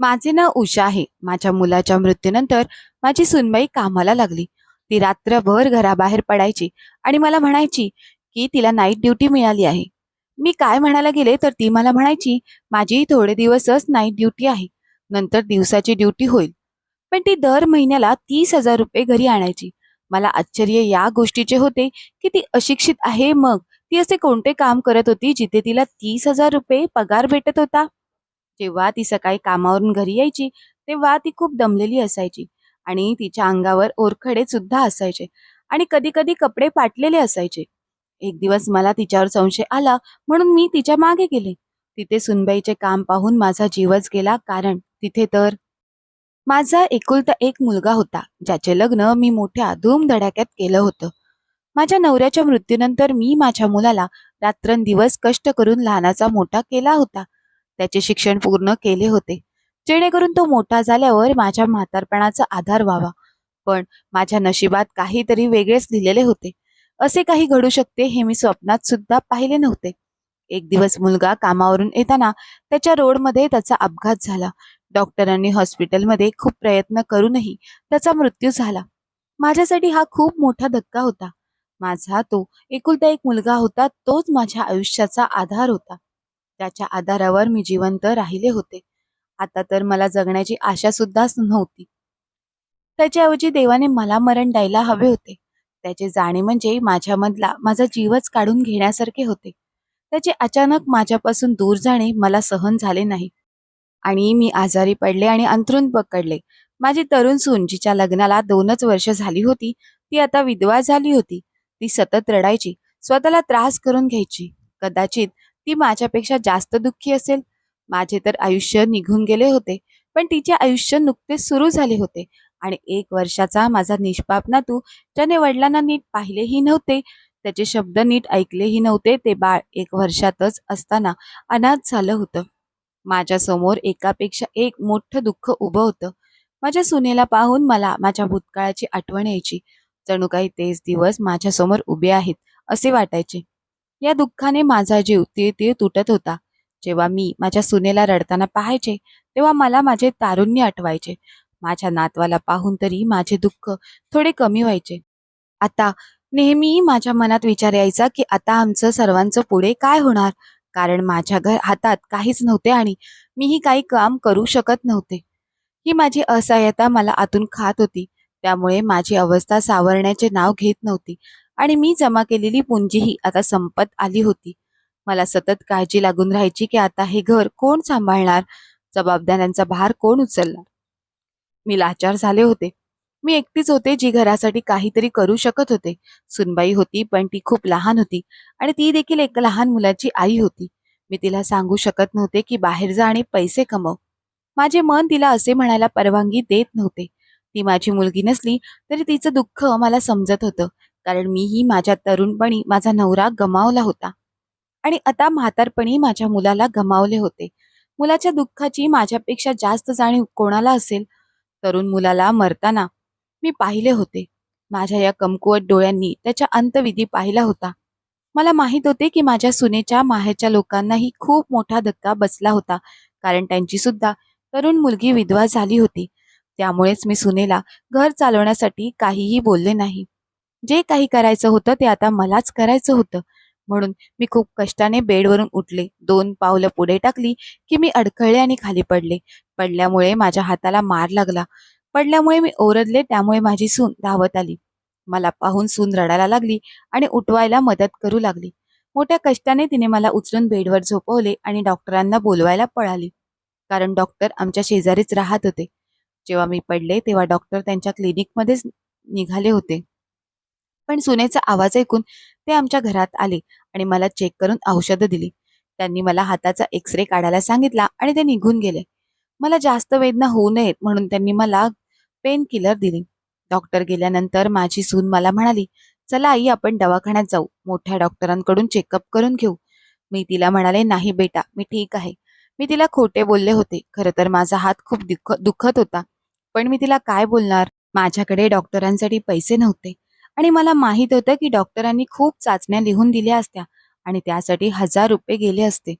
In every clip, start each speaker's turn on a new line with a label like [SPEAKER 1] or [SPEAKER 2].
[SPEAKER 1] माझे नाव उषा आहे. माझ्या मुलाच्या मृत्यूनंतर माझी सुनबाई कामाला लागली. ती रात्रभर घराबाहेर पडायची आणि मला म्हणायची की तिला नाईट ड्युटी मिळाली आहे. मी काय म्हणायला गेले तर ती मला म्हणायची माझी थोडे दिवसच नाईट ड्युटी आहे. नंतर दिवसाची ड्युटी होईल. पण ती दर महिन्याला तीस हजार रुपये घरी आणायची. मला आश्चर्य या गोष्टीचे होते की ती अशिक्षित आहे मग. ती असे कोणते काम करत होती जिथे तिला तीस हजार रुपये पगार भेटत होता? जेव्हा ती सकाळी कामावरून घरी यायची तेव्हा ती खूप दमलेली असायची आणि तिच्या अंगावर ओरखडे सुद्धा असायचे आणि कधी कधी कपडे फाटलेले असायचे. एक दिवस मला तिच्यावर संशय आला म्हणून मी तिच्यामागे गेले. तिथे सुनबाईचे काम पाहून माझा जीवच गेला कारण तिथे तर माझा एकुलता एक मुलगा होता ज्याचे लग्न मी मोठ्या धूमधडाक्यात केलं होतं. माझ्या नवऱ्याच्या मृत्यूनंतर मी माझ्या मुलाला रात्रंदिवस कष्ट करून लहानाचा मोठा केला होता. त्याचे शिक्षण पूर्ण केले होते. जेणेकरून तो मोठा झाल्यावर माझ्या म्हातारपणाचा आधार व्हावा. पण माझ्या नशिबात काहीतरी वेगळेच लिहिलेले होते. असे काही घडू शकते हे मी स्वप्नात सुद्धा पाहिले नव्हते. एक दिवस मुलगा कामावरून येताना त्याच्या रोडमध्ये त्याचा अपघात झाला. डॉक्टरांनी हॉस्पिटलमध्ये खूप प्रयत्न करूनही त्याचा मृत्यू झाला. माझ्यासाठी हा खूप मोठा धक्का होता. माझा तो एकुलता एक मुलगा होता तोच माझ्या आयुष्याचा आधार होता. त्याच्या आधारावर मी जिवंत राहिले होते. आता तर मला जगण्याची आशा सुद्धाच नव्हती. त्याच्याऐवजी देवाने मला मरण द्यायला हवे होते. त्याचे जाणे म्हणजे माझ्यामधला माझा जीवच काढून घेण्यासारखे होते. त्याचे अचानक माझ्यापासून दूर जाणे मला सहन झाले नाही. आणि मी आजारी पडले आणि अंथरूण पकडले. माझी तरुण सून जिच्या लग्नाला दोनच वर्ष झाली होती ती आता विधवा झाली होती. ती सतत रडायची. स्वतःला त्रास करून घ्यायची. कदाचित ती माझ्यापेक्षा जास्त दुःखी असेल. माझे तर आयुष्य निघून गेले होते पण तिचे आयुष्य नुकतेच सुरू झाले होते आणि एक वर्षाचा माझा निष्पाप नातू ज्याने वडिलांना नीट पाहिलेही नव्हते त्याचे शब्द नीट ऐकलेही नव्हते ते बाळ एक वर्षातच असताना अनाथ झालं होतं. माझ्यासमोर एकापेक्षा एक मोठं दुःख उभं होतं. माझ्या सुनेला पाहून मला माझ्या भूतकाळाची आठवण यायची. जणू काही तेच दिवस माझ्यासमोर उभे आहेत असे वाटायचे. या दुःखाने माझा जीव तीळ तीळ तुटत होता. जेव्हा मी माझ्या सुनेला रडताना पाहायचे तेव्हा मला माझे तारुण्य आठवायचे. माझ्या नातवाला पाहून तरी माझे दुःख थोडे कमी व्हायचे. आता नेहमी माझ्या मनात विचार यायचा की आता आमचं सर्वांचं पुढे काय होणार? कारण माझ्या घर हातात काहीच नव्हते आणि मीही काही काम करू शकत नव्हते. ही माझी असहाय्यता मला आतून खात होती. त्यामुळे माझी अवस्था सावरण्याचे नाव घेत नव्हती. आणि मी जमा केलेली पुंजीही आता संपत आली होती. मला सतत काळजी लागून राहायची की आता हे घर कोण सांभाळणार? जबाबदाऱ्यांचा भार कोण उचलणार? मी लाचार झाले होते. मी एकटीच होते जी घरासाठी काहीतरी करू शकत होते. सुनबाई होती पण ती खूप लहान होती आणि ती देखील एक लहान मुलाची आई होती. मी तिला सांगू शकत नव्हते की बाहेर जा आणि पैसे कमव. माझे मन तिला असे म्हणायला परवानगी देत नव्हते. ती माझी मुलगी नसली तरी तिचं दुःख मला समजत होतं. कारण मीही माझ्या तरुणपणी माझा नवरा गमावला होता. आणि आता म्हातारपणी माझ्या मुलाला गमावले होते. मुलाच्या दुःखाची माझ्यापेक्षा जास्त जाणीव कोणाला असेल? तरुण मुलाला मरताना मी पाहिले होते. माझ्या या कमकुवत डोळ्यांनी त्याच्या अंतविधी पाहिला होता. मला माहीत होते की माझ्या सुनेच्या माहेरच्या लोकांनाही खूप मोठा धक्का बसला होता. कारण त्यांची सुद्धा तरुण मुलगी विधवा झाली होती. त्यामुळेच मी सुनेला घर चालवण्यासाठी काहीही बोलले नाही. जे काही करायचं होतं ते आता मलाच करायचं होतं. म्हणून मी खूप कष्टाने बेडवरून उठले. दोन पावलं पुढे टाकली की मी अडखळले आणि खाली पडले. पडल्यामुळे माझ्या हाताला मार लागला. पडल्यामुळे मी ओरडले त्यामुळे माझी सून धावत आली. मला पाहून सून रडायला लागली आणि उठवायला मदत करू लागली. मोठ्या कष्टाने तिने मला उचलून बेडवर झोपवले आणि डॉक्टरांना बोलवायला पळाली. कारण डॉक्टर आमच्या शेजारीच राहत होते. जेव्हा मी पडले तेव्हा डॉक्टर त्यांच्या क्लिनिकमध्येच निघाले होते. पण सुनेचा आवाज ऐकून ते आमच्या घरात आले आणि मला चेक करून औषधं दिली. त्यांनी मला हाताचा एक्सरे काढायला सांगितला आणि ते निघून गेले. मला जास्त वेदना होऊ नयेत म्हणून त्यांनी मला पेन किलर दिली. डॉक्टर गेल्यानंतर माझी सून मला म्हणाली चला आई आपण दवाखान्यात जाऊ. मोठ्या डॉक्टरांकडून चेकअप करून घेऊ. मी तिला म्हणाले नाही बेटा मी ठीक आहे. मी तिला खोटे बोलले होते. खरं तर माझा हात खूप दुःख दुखत होता. पण मी तिला काय बोलणार? माझ्याकडे डॉक्टरांसाठी पैसे नव्हते. आणि मला माहीत होतं की डॉक्टरांनी खूप चाचण्या लिहून दिल्या असत्या आणि त्यासाठी हजार रुपये गेले असते.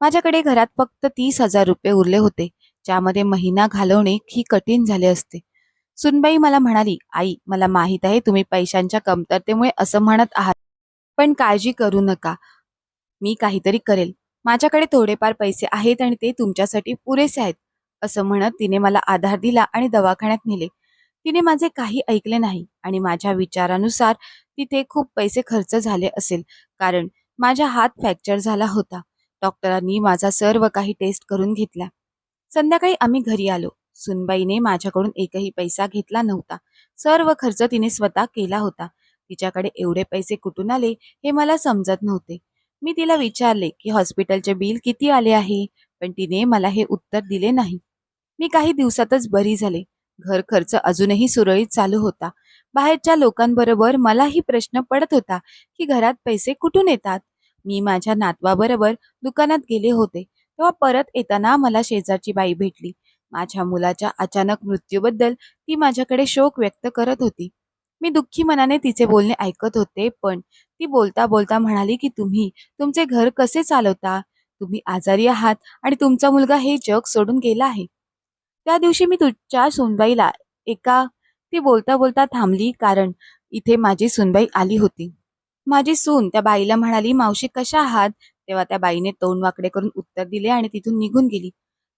[SPEAKER 1] माझ्याकडे घरात फक्त तीस हजार रुपये उरले होते ज्यामध्ये महिना घालवणे ही कठीण झाले असते. सुनबाई मला म्हणाली आई मला माहीत आहे तुम्ही पैशांच्या कमतरतेमुळे असं म्हणत आहात पण काळजी करू नका. मी काहीतरी करेल. माझ्याकडे थोडेफार पैसे आहेत आणि ते तुमच्यासाठी पुरेसे आहेत असं म्हणत तिने मला आधार दिला आणि दवाखान्यात नेले. तिने माझे काही ऐकले नाही आणि माझ्या विचारानुसार तिथे खूप पैसे खर्च झाले असेल कारण माझा हात फ्रॅक्चर झाला होता. डॉक्टरांनी माझा सर्व काही टेस्ट करून घेतला. संध्याकाळी आम्ही घरी आलो. सुनबाईने माझ्याकडून एकही पैसा घेतला नव्हता. सर्व खर्च तिने स्वतः केला होता. तिच्याकडे एवढे पैसे कुठून आले हे मला समजत नव्हते. मी तिला विचारले की हॉस्पिटलचे बिल किती आले आहे? पण तिने मला हे उत्तर दिले नाही. मी काही दिवसातच बरी झाले. घर खर्च अजूनही सुरळीत चालू होता. बाहेरच्या लोकांबरोबर मलाही प्रश्न पडत होता की घरात पैसे कुठून येतात? मी माझ्या नातवाबरोबर दुकानात गेले होते. तेव्हा परत येताना मला शेजारची बाई भेटली. माझ्या मुलाच्या अचानक मृत्यूबद्दल ती माझ्याकडे शोक व्यक्त करत होती. मी दुःखी मनाने तिचे बोलणे ऐकत होते पण ती बोलता बोलता म्हणाली की तुम्ही तुमचे घर कसे चालवता? तुम्ही आजारी आहात आणि तुमचा मुलगा हे जग सोडून गेला आहे. त्या दिवशी मी तुझ्या सुनबाईला एका ती बोलता बोलता थांबली कारण इथे माझी सुनबाई आली होती. माझी सून त्या बाईला म्हणाली मावशी कशा आहात? तेव्हा त्या बाईने तोंड वाकडे करून उत्तर दिले आणि तिथून निघून गेली.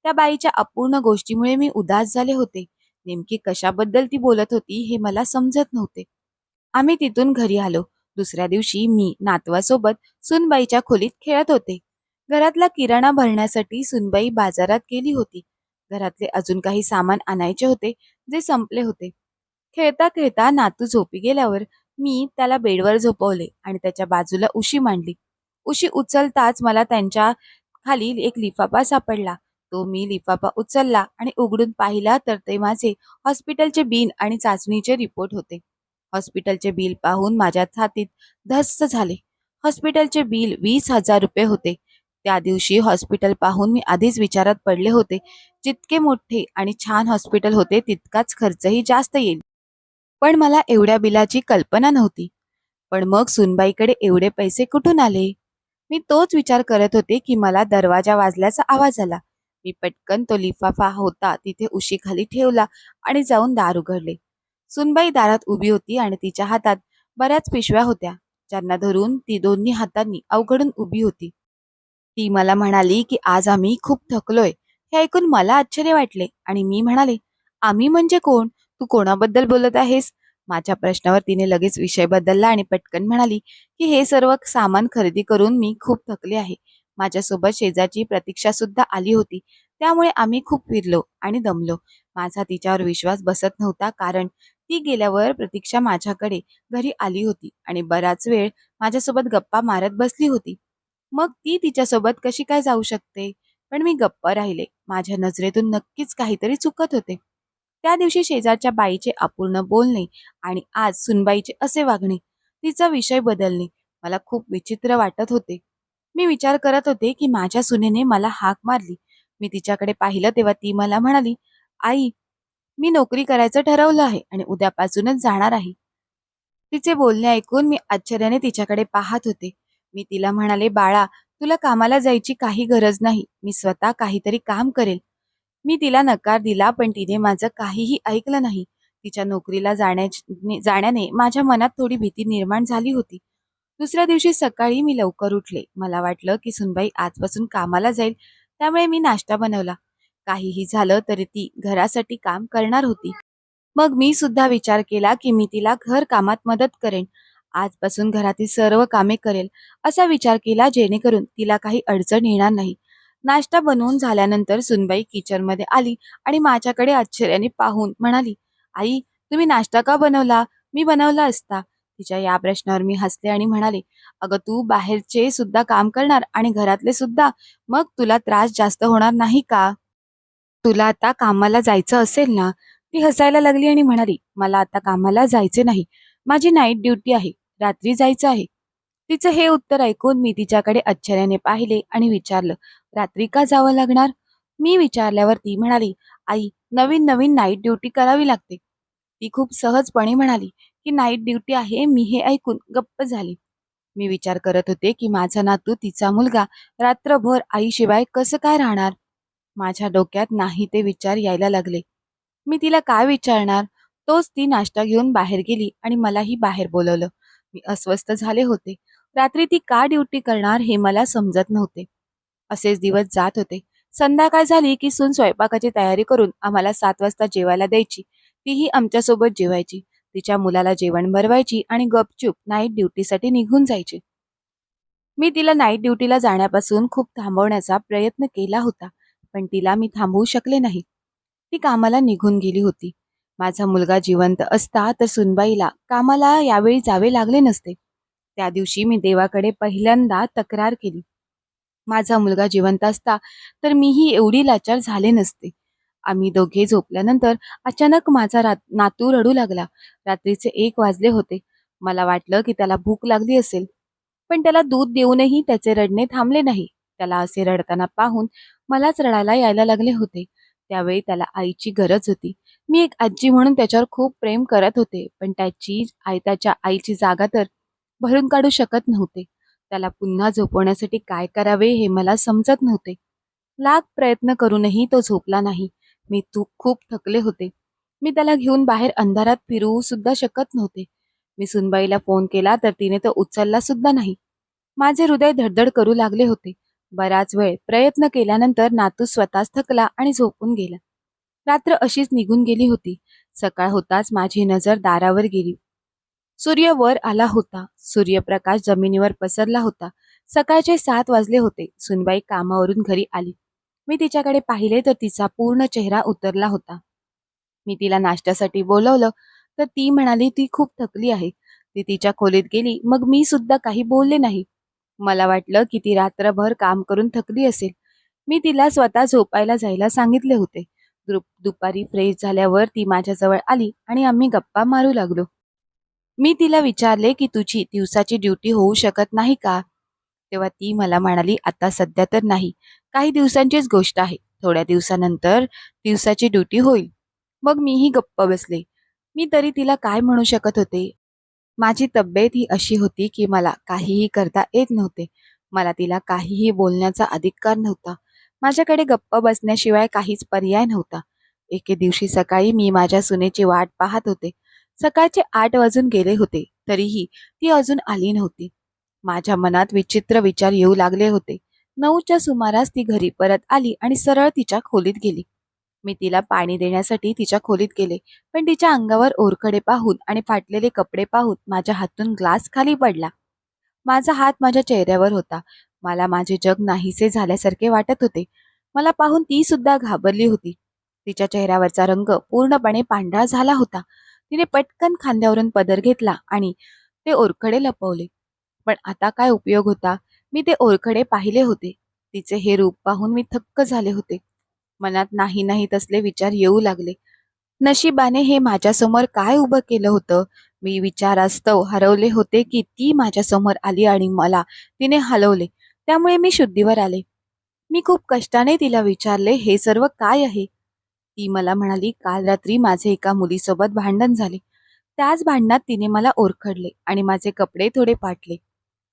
[SPEAKER 1] त्या बाईच्या अपूर्ण गोष्टीमुळे मी उदास झाले होते. नेमकी कशाबद्दल ती बोलत होती हे मला समजत नव्हते. आम्ही तिथून घरी आलो. दुसऱ्या दिवशी मी नातवासोबत सुनबाईच्या खोलीत खेळत होते. घरातला किराणा भरण्यासाठी सुनबाई बाजारात गेली होती. घरातले अजून काही सामान आणायचे होते जे संपले होते. खेळता खेळता नातू झोपी गेल्यावर मी त्याला बेडवर झोपवले आणि त्याच्या बाजूला उशी मांडली. उशी उचलताच मला त्यांच्या खाली एक लिफाफा सापडला. तो मी लिफाफा उचलला आणि उघडून पाहिला तर ते माझे हॉस्पिटलचे बिल आणि चाचणीचे रिपोर्ट होते. हॉस्पिटलचे बिल पाहून माझ्या छातीत धस्स झाले. हॉस्पिटलचे बिल वीस हजार रुपये होते. त्या दिवशी हॉस्पिटल पाहून मी आधीच विचारात पडले होते. जितके मोठे आणि छान हॉस्पिटल होते तितकाच खर्चही जास्त येईल. पण मला एवढ्या बिलाची कल्पना नव्हती. पण मग सुनबाईकडे एवढे पैसे कुठून आले? मी तोच विचार करत होते की मला दरवाजा वाजल्याचा आवाज आला. मी पटकन तो लिफाफा होता तिथे उशीखाली ठेवला आणि जाऊन दार उघडले. सुनबाई दारात उभी होती आणि तिच्या हातात बऱ्याच पिशव्या होत्या. ज्यांना धरून ती दोन्ही हातांनी अवघडून उभी होती. ती मला म्हणाली की आज आम्ही खूप थकलोय. हे ऐकून मला आश्चर्य वाटले आणि मी म्हणाले आम्ही म्हणजे कोण? तू कोणाबद्दल बोलत आहेस? माझ्या प्रश्नावर तिने लगेच विषय बदलला आणि पटकन म्हणाली की हे सर्व सामान खरेदी करून मी खूप थकले आहे. माझ्यासोबत शेजारची प्रतीक्षा सुद्धा आली होती. त्यामुळे आम्ही खूप फिरलो आणि दमलो. माझा तिच्यावर विश्वास बसत नव्हता कारण ती गेल्यावर प्रतीक्षा माझ्याकडे घरी आली होती आणि बराच वेळ माझ्यासोबत गप्पा मारत बसली होती. मग ती तिच्यासोबत कशी काय जाऊ शकते? पण मी गप्प राहिले. माझ्या नजरेतून नक्कीच काहीतरी चुकत होते. त्या दिवशी शेजारच्या बाईचे अपूर्ण बोलणे आणि आज सुनबाईचे असे वागणे तिचा विषय बदलणे मला खूप विचित्र वाटत होते. मी विचार करत होते की माझ्या सुनेने मला हाक मारली. मी तिच्याकडे पाहिलं तेव्हा ती मला म्हणाली आई मी नोकरी करायचं ठरवलं आहे आणि उद्यापासूनच जाणार आहे. तिचे बोलणे ऐकून मी आश्चर्याने तिच्याकडे पाहत होते. मी तिला म्हणाले बाळा तुला कामाला जायची काही गरज नाही. मी स्वतः काहीतरी काम करेल. मी तिला नकार दिला पण तिने माझं काहीही ऐकलं नाही. तिच्या नोकरीला जाण्याने जाण्याने माझ्या मनात थोडी भीती निर्माण झाली होती. दुसऱ्या दिवशी सकाळी मी लवकर उठले. मला वाटलं की सुनबाई आजपासून कामाला जाईल त्यामुळे मी नाश्ता बनवला. काहीही झालं तरी ती घरासाठी काम करणार होती. मग मी सुद्धा विचार केला की मी तिला घर कामात मदत करेन. आजपासून घरातील सर्व कामे करेल असा विचार केला जेणेकरून तिला काही अडचण येणार नाही. नाश्ता बनवून झाल्यानंतर सुनबाई किचनमध्ये आली आणि माझ्याकडे आश्चर्याने पाहून म्हणाली आई तुम्ही नाश्ता का बनवला? मी बनवला असता. तिच्या या प्रश्नावर मी हसले आणि म्हणाले अगं तू बाहेरचे सुद्धा काम करणार आणि घरातले सुद्धा मग तुला त्रास जास्त होणार नाही का? तुला आता कामाला जायचं असेल ना? ती हसायला लागली आणि म्हणाली मला आता कामाला जायचे नाही. माझी नाईट ड्युटी आहे. रात्री जायचं आहे. तिचं हे उत्तर ऐकून मी तिच्याकडे आश्चर्याने पाहिले आणि विचारलं रात्री का जावं लागणार? मी विचारल्यावर ती म्हणाली आई नवीन नवीन नाईट ड्युटी करावी लागते. ती खूप सहजपणे म्हणाली की नाईट ड्युटी आहे मी हे ऐकून गप्प झाले. मी विचार करत होते की माझा नातू तिचा मुलगा रात्रभर आईशिवाय कसं काय राहणार? माझ्या डोक्यात नाही ते विचार यायला लागले. मी तिला काय विचारणार? तोच ती नाश्ता घेऊन बाहेर गेली आणि मलाही बाहेर बोलवलं. मी अस्वस्थ झाले होते. रात्री ती का ड्युटी करणार हे मला समजत नव्हते. असेच दिवस जात होते. संध्याकाळ झाली की सून स्वयंपाकाची तयारी करून आम्हाला सात वाजता जेवायला द्यायची. तीही आमच्यासोबत जेवायची. तिच्या मुलाला जेवण भरवायची आणि गपचूप नाईट ड्युटीसाठी निघून जायची. मी तिला नाईट ड्युटीला जाण्यापासून खूप थांबवण्याचा प्रयत्न केला होता पण तिला मी थांबवू शकले नाही. ती कामाला निघून गेली होती. माझा मुलगा जिवंत असता तर सुनबाईला कामाला यावेळी जावे लागले नसते. त्या दिवशी मी देवाकडे पहिल्यांदा तक्रार केली. माझा मुलगा जिवंत असता तर मीही एवढी लाचार झाले नसते. आम्ही दोघे झोपल्यानंतर अचानक माझा रात नातू रडू लागला. रात्रीचे एक वाजले होते. मला वाटलं की त्याला भूक लागली असेल. पण त्याला दूध देऊनही त्याचे रडणे थांबले नाही. त्याला असे रडताना पाहून मलाच रडायला यायला लागले होते. त्यावेळी त्याला आईची गरज होती. मी एक आजी म्हणून त्याच्यावर खूप प्रेम करत होते पण त्याची आई त्याच्या आईची जागा तर भरून काढू शकत नव्हते. त्याला पुन्हा झोपवण्यासाठी काय करावे हे मला समजत नव्हते. लाख प्रयत्न करूनही तो झोपला नाही. मी तू खूप थकले होते. मी त्याला घेऊन बाहेर अंधारात फिरू सुद्धा शकत नव्हते. मी सुनबाईला फोन केला तर तिने तो उचलला सुद्धा नाही. माझे हृदय धडधड करू लागले होते. बराच वेळ प्रयत्न केल्यानंतर नातू स्वतःच थकला आणि झोपून गेला. रात्र अशीच निघून गेली होती. सकाळ होताच माझी नजर दारावर गेली. सूर्य वर आला होता. सूर्यप्रकाश जमिनीवर पसरला होता. सकाळचे सात वाजले होते. सुनबाई कामावरून घरी आली. मी तिच्याकडे पाहिले तर तिचा पूर्ण चेहरा उतरला होता. मी तिला नाश्त्यासाठी बोलवलं तर ती म्हणाली ती खूप थकली आहे. ती तिच्या खोलीत गेली. मग मी सुद्धा काही बोलले नाही. मला वाटलं की ती रात्रभर काम करून थकली असेल. मी तिला स्वतः झोपायला जायला सांगितले होते. दुपारी फ्रेश झाल्यावर ती माझ्याजवळ आली आणि आम्ही गप्पा मारू लागलो. मी तिला विचारले की तुझी दिवसाची ड्युटी होऊ शकत नाही का? तेव्हा ती मला म्हणाली आता सध्या तर नाही. काही दिवसांचीच गोष्ट आहे. थोड्या दिवसानंतर दिवसाची ड्युटी होईल. मग मीही गप्प बसले. मी तरी तिला काय म्हणू शकत होते? माझी तब्येत ही अशी होती की मला काहीही करता येत नव्हते. मला तिला काहीही बोलण्याचा अधिकार नव्हता. माझ्याकडे गप्प बसण्याशिवाय काहीच पर्याय नव्हता. एके दिवशी सकाळी मी माझ्या सुनेची वाट पाहत होते. सकाळचे आठ वाजून गेले होते तरीही ती अजून आली नव्हती. माझ्या मनात विचित्र विचार येऊ लागले होते. नऊच्या सुमारास ती घरी परत आली आणि सरळ तिच्या खोलीत गेली. मी तिला पाणी देण्यासाठी तिच्या खोलीत गेले. पण तिच्या अंगावर ओरखडे पाहून आणि फाटलेले कपडे पाहून माझ्या हातून ग्लास खाली पडला. माझा हात माझ्या चेहऱ्यावर होता. मला माझे जग नाहीसे झाल्यासारखे वाटत होते. मला पाहून ती सुद्धा घाबरली होती. तिच्या चेहऱ्यावरचा रंग पूर्णपणे पांढरा झाला होता. तिने पटकन खांद्यावरून पदर घेतला आणि ते ओरखडे लपवले. पण आता काय उपयोग होता? मी ते ओरखडे पाहिले होते. तिचे हे रूप पाहून मी थक्क झाले होते. मनात नाही नाही तसले विचार येऊ लागले. नशिबाने हे माझ्यासमोर काय उभं केलं होतं? मी विचारास्तव हरवले होते की ती माझ्यासमोर आली आणि मला तिने हलवले. त्यामुळे मी शुद्धीवर आले. मी खूप कष्टाने तिला विचारले हे सर्व काय आहे? ती मला म्हणाली काल रात्री माझे एका मुलीसोबत भांडण झाले. त्याच भांडणात तिने मला ओरखडले आणि माझे कपडे थोडे पाटले.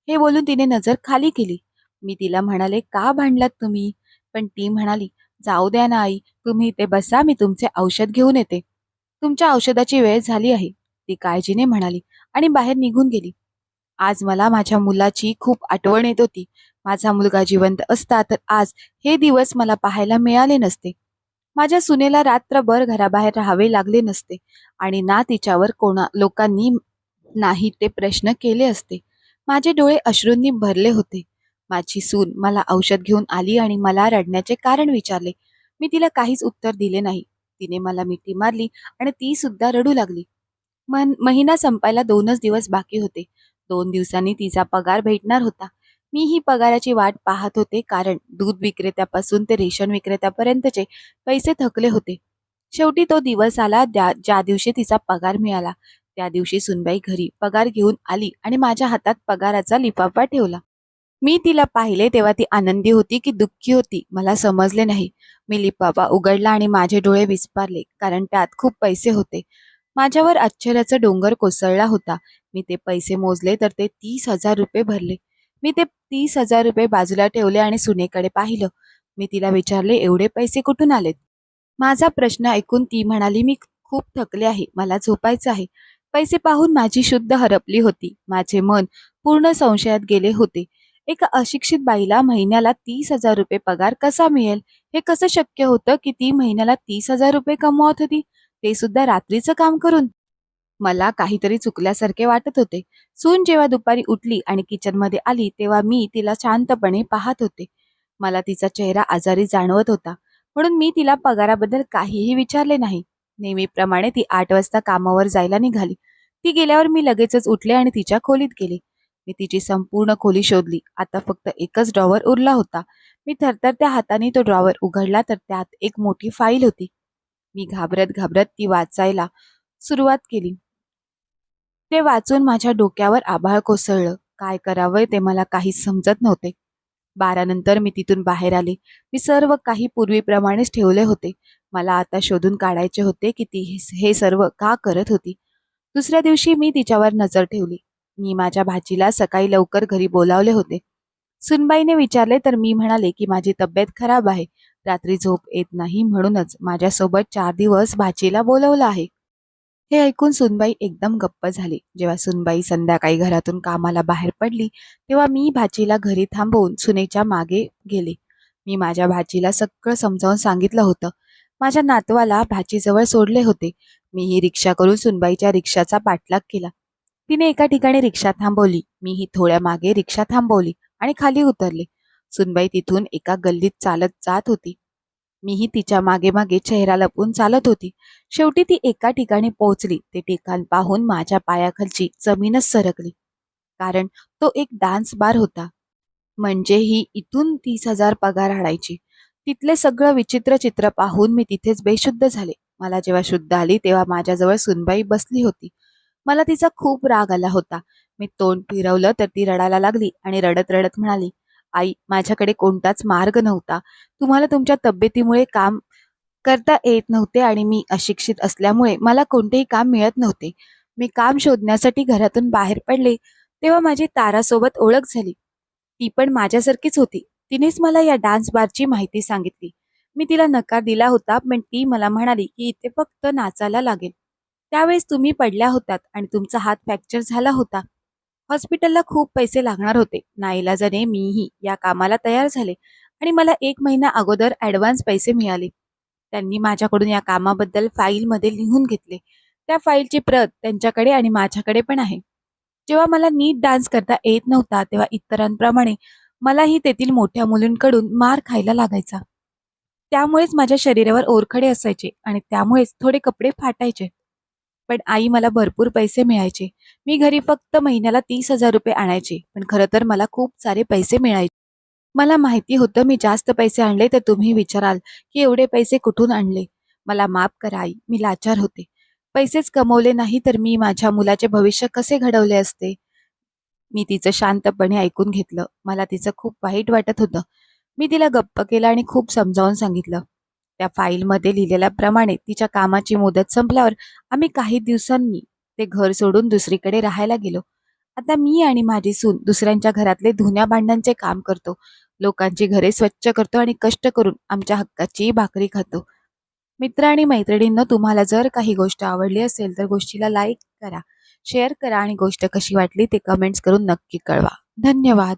[SPEAKER 1] हे बोलून तिने नजर खाली केली. मी तिला म्हणाले का भांडलात तुम्ही? पण ती म्हणाली जाऊ द्या ना आई तुम्ही इथे बसा मी तुमचे औषध घेऊन येते. तुमच्या औषधाची वेळ झाली आहे ती काळजीने म्हणाली आणि बाहेर निघून गेली. आज मला माझ्या मुलाची खूप आठवण येत होती. माझा मुलगा जिवंत असता तर आज हे दिवस मला पाहायला मिळाले नसते. माझ्या सुनेला रात्रभर घराबाहेर राहावे लागले नसते आणि ना तिच्यावर कोणा लोकांनी नाही ते प्रश्न केले असते. माझे डोळे अश्रूंनी भरले होते. माझी सून मला औषध घेऊन आली आणि मला रडण्याचे कारण विचारले. मी तिला काहीच उत्तर दिले नाही. तिने मला मिठी मारली आणि ती सुद्धा रडू लागली. मन महिना संपायला दोनच दिवस बाकी होते. दोन दिवसांनी तिचा पगार भेटणार होता. मी ही पगाराची वाट पाहत होते कारण दूध विक्रेत्यापासून ते रेशन विक्रेत्यापर्यंतचे पैसे थकले होते. शेवटी तो दिवस आला ज्या ज्या दिवशी तिचा पगार मिळाला. त्या दिवशी सुनबाई घरी पगार घेऊन आली आणि माझ्या हातात पगाराचा लिफाफा ठेवला. मी तिला पाहिले तेव्हा ती आनंदी होती की दुःखी होती. मला समजले नाही. मी लिफाफा उघडला आणि माझे डोळे विस्पारले कारण त्यात खूप पैसे होते. माझ्यावर आश्चर्याचा डोंगर कोसळला होता. मी ते पैसे मोजले तर ते तीस हजार रुपये भरले. मी ते तीस हजार रुपये बाजूला ठेवले आणि सुनेकडे पाहिलं. मी तिला विचारले एवढे पैसे कुठून आलेत? माझा प्रश्न ऐकून ती म्हणाली मी खूप थकले आहे. मला झोपायचं आहे. पैसे पाहून माझी शुद्ध हरपली होती. माझे मन पूर्ण संशयात गेले होते. एका अशिक्षित बाईला महिन्याला तीस हजार रुपये पगार कसा मिळेल? हे कसं शक्य होतं की ती महिन्याला तीस हजार रुपये कमवत होती? ते सुद्धा रात्रीचं काम करून. मला काहीतरी चुकल्यासारखे वाटत होते. सून जेव्हा दुपारी उठली आणि किचनमध्ये आली तेव्हा मी तिला शांतपणे पाहत होते. मला तिचा चेहरा आजारी जाणवत होता म्हणून मी तिला पगाराबद्दल काहीही विचारले नाही. नेहमीप्रमाणे ती आठ वाजता कामावर जायला निघाली. ती गेल्यावर मी लगेचच उठले आणि तिच्या खोलीत गेले. मी तिची संपूर्ण खोली शोधली. आता फक्त एकच ड्रॉवर उरला होता. मी थरथरत्या हाताने तो ड्रॉवर उघडला तर त्यात एक मोठी फाईल होती. मी घाबरत घाबरत ती वाचायला सुरुवात केली. ते वाचून माझ्या डोक्यावर आभाळ कोसळलं. काय करावं ते मला काहीच समजत नव्हते. बारानंतर मी तिथून बाहेर आले. मी सर्व काही पूर्वीप्रमाणेच ठेवले होते. मला आता शोधून काढायचे होते की ती हे- हे सर्व का करत होती. दुसऱ्या दिवशी मी तिच्यावर नजर ठेवली. मी माझ्या भाचीला सकाळी लवकर घरी बोलावले होते. सुनबाईने विचारले तर मी म्हणाले की माझी तब्येत खराब आहे. रात्री झोप येत नाही म्हणूनच माझ्यासोबत चार दिवस भाचीला बोलवलं आहे. हे ऐकून सुनबाई एकदम गप्प झाली. जेव्हा सुनबाई संध्याकाळी घरातून कामाला बाहेर पडली तेव्हा मी भाचीला घरी थांबवून सुनेच्या मागे गेले. मी माझ्या भाचीला सगळं समजावून सांगितलं होतं. माझ्या नातवाला भाचीजवळ सोडले होते. मी ही रिक्षा करून सुनबाईच्या रिक्षाचा पाठलाग केला. तिने एका ठिकाणी रिक्षा थांबवली. मीही थोड्या मागे रिक्षा थांबवली आणि खाली उतरले. सुनबाई तिथून एका गल्लीत चालत जात होती. मीही तिच्यामागे मागे चेहरा लपून चालत होती. शेवटी ती एका ठिकाणी पोहोचली. ते ठिकाण पाहून माझ्या पायाखालची जमीनच सरकली. कारण तो एक डान्स बार होता. म्हणजे ही इथून तीस हजार पगार आणायची. तिथले सगळं विचित्र चित्र पाहून मी तिथेच बेशुद्ध झाले. मला जेव्हा शुद्ध आली तेव्हा माझ्याजवळ सुनबाई बसली होती. मला तिचा खूप राग आला होता. मी तोंड फिरवलं तर ती रडायला लागली आणि रडत रडत म्हणाली आई माझ्याकडे कोणताच मार्ग नव्हता. तुम्हाला तुमच्या तब्येतीमुळे काम करता येत नव्हते आणि मी अशिक्षित असल्यामुळे मला कोणतेही काम मिळत नव्हते. मी काम शोधण्यासाठी घरातून बाहेर पडले तेव्हा माझी तारासोबत ओळख झाली. ती पण माझ्यासारखीच होती. तिनेच मला या डान्स बारची माहिती सांगितली. मी तिला नकार दिला होता पण ती मला म्हणाली की इथे फक्त नाचायला लागेल. त्यावेळेस तुम्ही पडल्या होतात आणि तुमचा हात फ्रॅक्चर झाला होता. हॉस्पिटलला खूप पैसे लागणार होते. नाईलाजाने मीही या कामाला तयार झाले आणि मला एक महिना अगोदर ॲडव्हान्स पैसे मिळाले. त्यांनी माझ्याकडून या कामाबद्दल फाईलमध्ये लिहून घेतले. त्या फाईलची प्रत त्यांच्याकडे आणि माझ्याकडे पण आहे. जेव्हा मला नीट डान्स करता येत नव्हता तेव्हा इतरांप्रमाणे मलाही तेथील मोठ्या मुलींकडून मार खायला लागायचा. त्यामुळेच माझ्या शरीरावर ओरखडे असायचे आणि त्यामुळेच थोडे कपडे फाटायचे. पण आई मला भरपूर पैसे मिळायचे. मी घरी फक्त महिन्याला तीस हजार रुपये आणायचे पण खरं तर मला खूप सारे पैसे मिळायचे. मला माहिती होतं मी जास्त पैसे आणले तर तुम्ही विचाराल की एवढे पैसे कुठून आणले? मला माफ करा आई मी लाचार होते. पैसेच कमवले नाही तर मी माझ्या मुलाचे भविष्य कसे घडवले असते? मी तिचं शांतपणे ऐकून घेतलं. मला तिचं खूप वाईट वाटत होतं. मी तिला गप्प केलं आणि खूप समजावून सांगितलं. त्या फाईलमध्ये लिहिलेल्याप्रमाणे तिच्या कामाची मुदत संपल्यावर आम्ही काही दिवसांनी ते घर सोडून दुसरीकडे राहायला गेलो. आता मी आणि माझी सून दुसऱ्यांच्या घरातले धुन्या भांड्यांचे काम करतो. लोकांची घरे स्वच्छ करतो आणि कष्ट करून आमच्या हक्काची भाकरी खातो. मित्र आणि मैत्रिणींना तुम्हाला जर काही गोष्ट आवडली असेल तर गोष्टीला लाईक करा शेअर करा आणि गोष्ट कशी वाटली ते कमेंट्स करून नक्की कळवा. धन्यवाद.